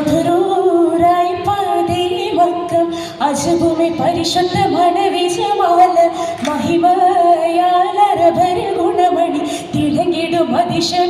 മധുരൂരായി പതിവക്കം അശുഭൂമി പരിശുദ്ധ മണവിശമാല മഹിമയാലരഭരി ഗുണമണി തിളങ്ങിടും അതിശം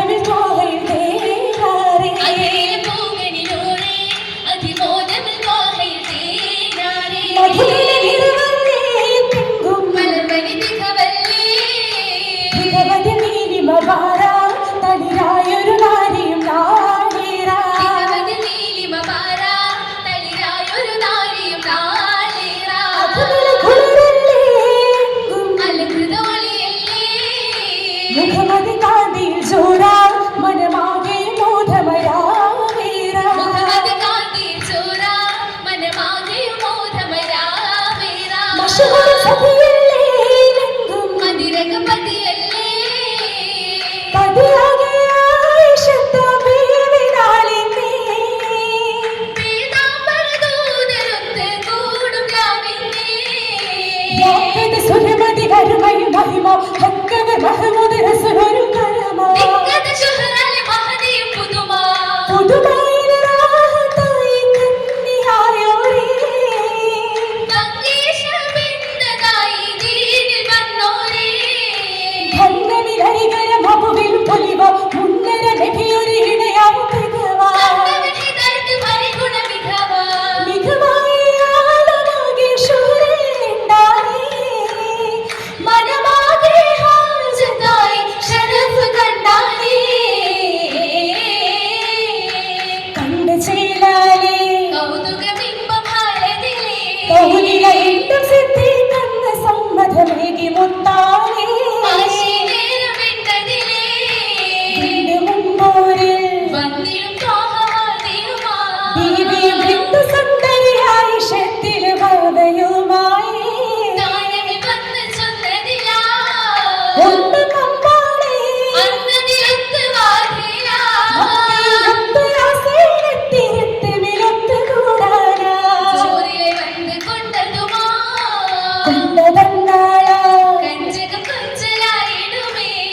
സുരമതി കരുമയും മഹിമോ? ഹക്കവ മഹമുദ രസനൊരു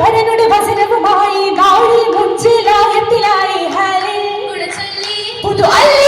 പരനുടെ വസനവുമായി ഗൗരി ഗുഞ്ചിലായത്തിലായി ഹരി പുതു അല്ലി?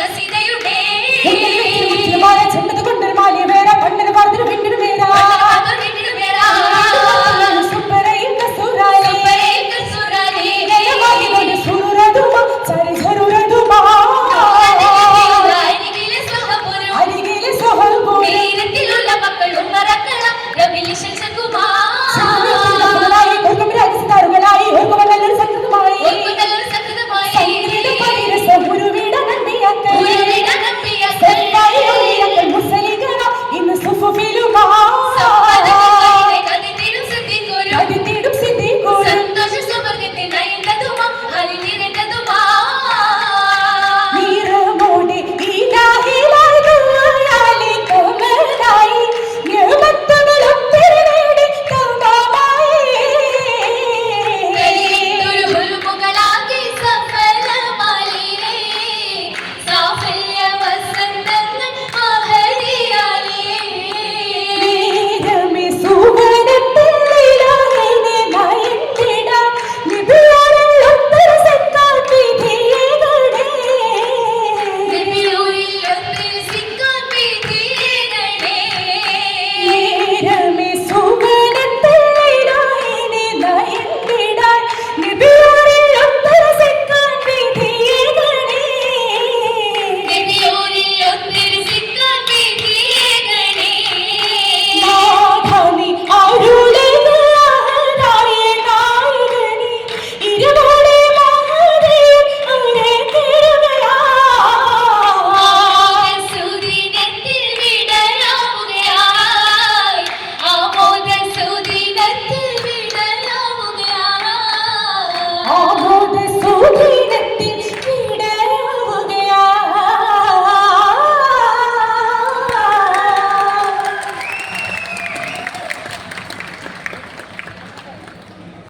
Gracias.